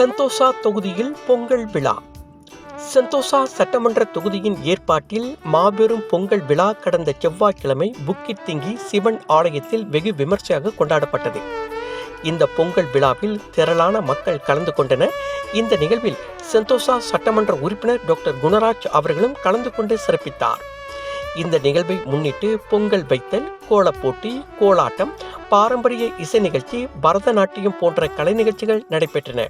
Sentosa தொகுதியில் பொங்கல் விழா. Sentosa சட்டமன்ற தொகுதியின் ஏற்பாட்டில் மாபெரும் பொங்கல் விழா கடந்த செவ்வாய்க்கிழமை புக்கிட் திங்கி சிவன் ஆலயத்தில் வெகு விமர்சையாக கொண்டாடப்பட்டது. இந்த பொங்கல் விழாவில் திரளான மக்கள் கலந்து கொண்டனர். இந்த நிகழ்வில் செந்தோசா சட்டமன்ற உறுப்பினர் டாக்டர் குணராஜ் அவர்களும் கலந்து கொண்டு சிறப்பித்தார். இந்த நிகழ்வை முன்னிட்டு பொங்கல் வைத்தல் கோலப்போட்டி கோலாட்டம் பாரம்பரிய இசை நிகழ்ச்சி பரதநாட்டியம் போன்ற கலை நிகழ்ச்சிகள் நடைபெற்றன.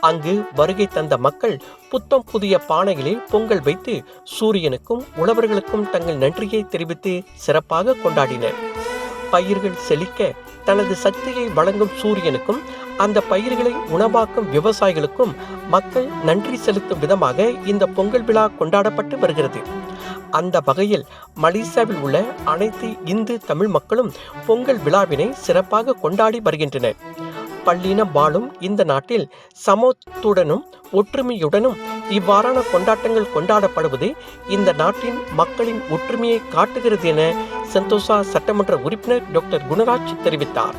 அங்கு வருகை தந்த மக்கள் புத்தம் புதிய பானைகளில் பொங்கல் வைத்து சூரியனுக்கும் உழவர்களுக்கும் தங்கள் நன்றியை தெரிவித்து சிறப்பாக கொண்டாடினர். பயிர்கள் செழிக்க தனது சக்தியை வழங்கும் சூரியனுக்கும் அந்த பயிர்களை உணவாக்கும் விவசாயிகளுக்கும் மக்கள் நன்றி செலுத்தும் விதமாக இந்த பொங்கல் விழா கொண்டாடப்பட்டு வருகிறது. அந்த வகையில் மலேசியாவில் உள்ள அனைத்து இந்து தமிழ் மக்களும் பொங்கல் விழாவினை சிறப்பாக கொண்டாடி வருகின்றனர். பள்ளின வாழும் இந்த நாட்டில் சமத்துடனும் ஒற்றுமையுடனும் இவ்வாறான கொண்டாட்டங்கள் கொண்டாடப்படுவது இந்த நாட்டின் மக்களின் ஒற்றுமையை காட்டுகிறது என சந்தோஷா சட்டமன்ற உறுப்பினர் டாக்டர் குணராஜ் தெரிவித்தார்.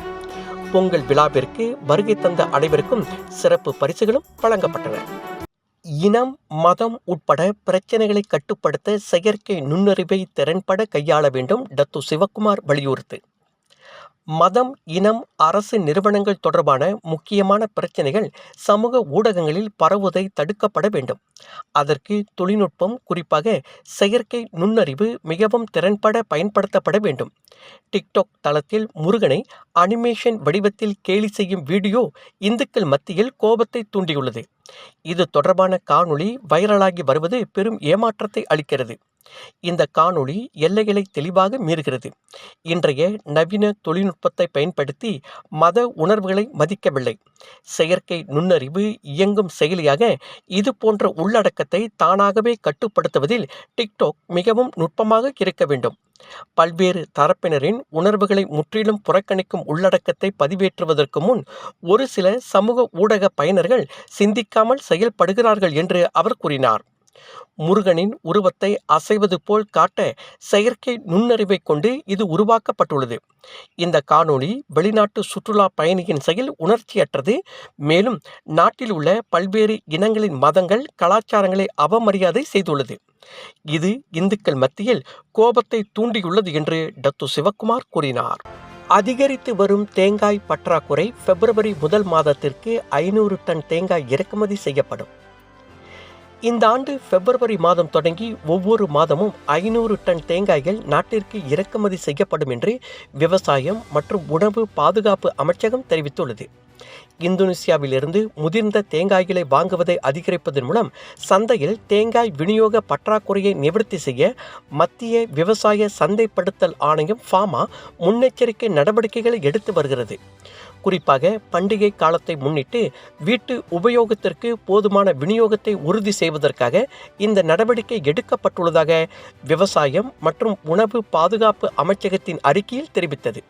பொங்கல் விழாவிற்கு வருகை தந்த அனைவருக்கும் சிறப்பு பரிசுகளும் வழங்கப்பட்டன. இனம் மதம் உட்பட பிரச்சனைகளை கட்டுப்படுத்த செயற்கை நுண்ணறிவை திறன்பட கையாள வேண்டும் டத்து சிவக்குமார் வலியுறுத்து. மதம் இனம் அரசு நிறுவனங்கள் தொடர்பான முக்கியமான பிரச்சனைகள் சமூக ஊடகங்களில் பரவுவதை தடுக்கப்பட வேண்டும். அதற்கு தொழில்நுட்பம் குறிப்பாக செயற்கை நுண்ணறிவு மிகவும் திறன்பட பயன்படுத்தப்பட வேண்டும். டிக்டாக் தளத்தில் முருகனை அனிமேஷன் வடிவத்தில் கேலி செய்யும் வீடியோ இந்துக்கள் மத்தியில் கோபத்தை தூண்டியுள்ளது. இது தொடர்பான காணொளி வைரலாகி வருவது பெரும் ஏமாற்றத்தை அளிக்கிறது. இந்த காணொளி எல்லைகளை தெளிவாக மீறுகிறது. இன்றைய நவீன தொழில்நுட்பத்தை பயன்படுத்தி மத உணர்வுகளை மதிக்கவில்லை. செயற்கை நுண்ணறிவு இயங்கும் செயலியாக இது போன்ற உள்ளடக்கத்தை தானாகவே கட்டுப்படுத்துவதில் டிக்டாக் மிகவும் நுட்பமாக இருக்க வேண்டும். பல்வேறு தரப்பினரின் உணர்வுகளை முற்றிலும் புறக்கணிக்கும் உள்ளடக்கத்தை பதிவேற்றுவதற்கு முன் ஒரு சில சமூக ஊடக பயனர்கள் சிந்திக்காமல் செயல்படுகிறார்கள் என்று அவர் கூறினார். முருகனின் உருவத்தை அசைவது போல் காட்ட செயற்கை நுண்ணறிவை கொண்டு இது உருவாக்கப்பட்டுள்ளது. இந்த காணொளி வெளிநாட்டு சுற்றுலா பயணியின் செயல் உணர்ச்சியற்றது. மேலும் நாட்டில் உள்ள பல்வேறு இனங்களின் மதங்கள் கலாச்சாரங்களை அவமரியாதை செய்துள்ளது. இது இந்துக்கள் மத்தியில் கோபத்தை தூண்டியுள்ளது என்று டத்து சிவக்குமார் கூறினார். அதிகரித்து வரும் தேங்காய் பற்றாக்குறை பிப்ரவரி முதல் மாதத்திற்கு ஐநூறு டன் தேங்காய் இறக்குமதி செய்யப்படும். இந்த ஆண்டு பிப்ரவரி மாதம் தொடங்கி ஒவ்வொரு மாதமும் ஐநூறு டன் தேங்காய்கள் நாட்டிற்கு இறக்குமதி செய்யப்படும் என்று விவசாயம் மற்றும் உணவு பாதுகாப்பு அமைச்சகம் தெரிவித்துள்ளது. இந்தோனேசியாவிலிருந்து முதிர்ந்த தேங்காய்களை வாங்குவதை அதிகரிப்பதன் மூலம் சந்தையில் தேங்காய் விநியோக பற்றாக்குறையை நிவர்த்தி செய்ய மத்திய விவசாய சந்தைப்படுத்தல் ஆணையம் ஃபாமா முன்னெச்சரிக்கை நடவடிக்கைகளை எடுத்து வருகிறது. குறிப்பாக பண்டிகை காலத்தை முன்னிட்டு வீட்டு உபயோகத்திற்கு போதுமான விநியோகத்தை உறுதி செய்வதற்காக இந்த நடவடிக்கை எடுக்கப்பட்டுள்ளதாக விவசாயம் மற்றும் உணவு பாதுகாப்பு அமைச்சகத்தின் அறிக்கையில் தெரிவித்தது.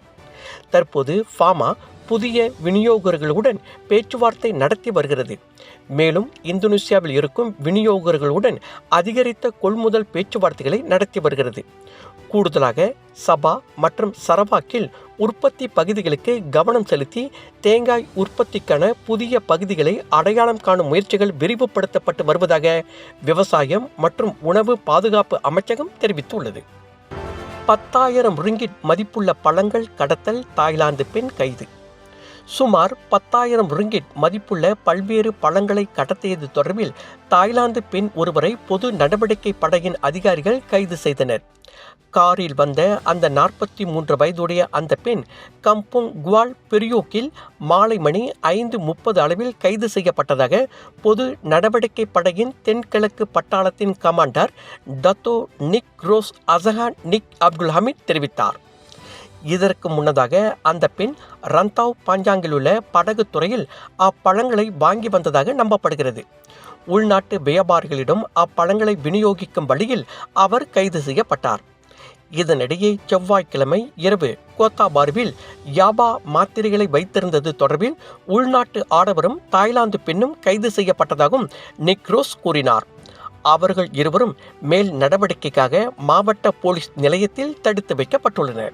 தற்போது ஃபாமா புதிய விநியோகர்களுடன் பேச்சுவார்த்தை நடத்தி வருகிறது. மேலும் இந்தோனேசியாவில் இருக்கும் விநியோகர்களுடன் அதிகரித்த கொள்முதல் பேச்சுவார்த்தைகளை நடத்தி வருகிறது. கூடுதலாக சபா மற்றும் சரவாக்கில் உற்பத்தி பகுதிகளுக்கு கவனம் செலுத்தி தேங்காய் உற்பத்திக்கான புதிய பகுதிகளை அடையாளம் காணும் முயற்சிகள் விரிவுபடுத்தப்பட்டு வருவதாக விவசாயம் மற்றும் உணவு பாதுகாப்பு அமைச்சகம் தெரிவித்துள்ளது. பத்தாயிரம் ரிங்கிட் மதிப்புள்ள பழங்கள் கடத்தல் தாய்லாந்து பெண் கைது. சுமார் பத்தாயிரம் ரிங்கிட் மதிப்புள்ள பல்வேறு பழங்களை கடத்தியது தொடர்பில் தாய்லாந்து பெண் ஒருவரை பொது நடவடிக்கை படையின் அதிகாரிகள் கைது செய்தனர். காரில் வந்த அந்த நாற்பத்தி மூன்று வயதுடைய அந்த பெண் கம்புங் குவால் பெரியோக்கில் மாலை மணி ஐந்து முப்பது அளவில் கைது செய்யப்பட்டதாக பொது நடவடிக்கை படையின் தென்கிழக்கு பட்டாளத்தின் commander Dato Nik Ros Azhan Nik Abdul Hamid தெரிவித்தார். இதற்கு முன்னதாக அந்த பெண் ரந்தாவ் பாஞ்சாங்கில் உள்ள படகு துறையில் அப்பழங்களை வாங்கி வந்ததாக நம்பப்படுகிறது. உள்நாட்டு வியாபாரிகளிடம் அப்பழங்களை விநியோகிக்கும் வழியில் அவர் கைது செய்யப்பட்டார். இதனிடையே செவ்வாய்க்கிழமை இரவு கோத்தாபார்வில் யாபா மாத்திரைகளை வைத்திருந்தது தொடர்பில் உள்நாட்டு ஆடவரும் தாய்லாந்து பெண்ணும் கைது செய்யப்பட்டதாகவும் நிக்ரோஸ் கூறினார். அவர்கள் இருவரும் மேல் நடவடிக்கைக்காக மாவட்ட போலீஸ் நிலையத்தில் தடுத்து வைக்கப்பட்டுள்ளனர்.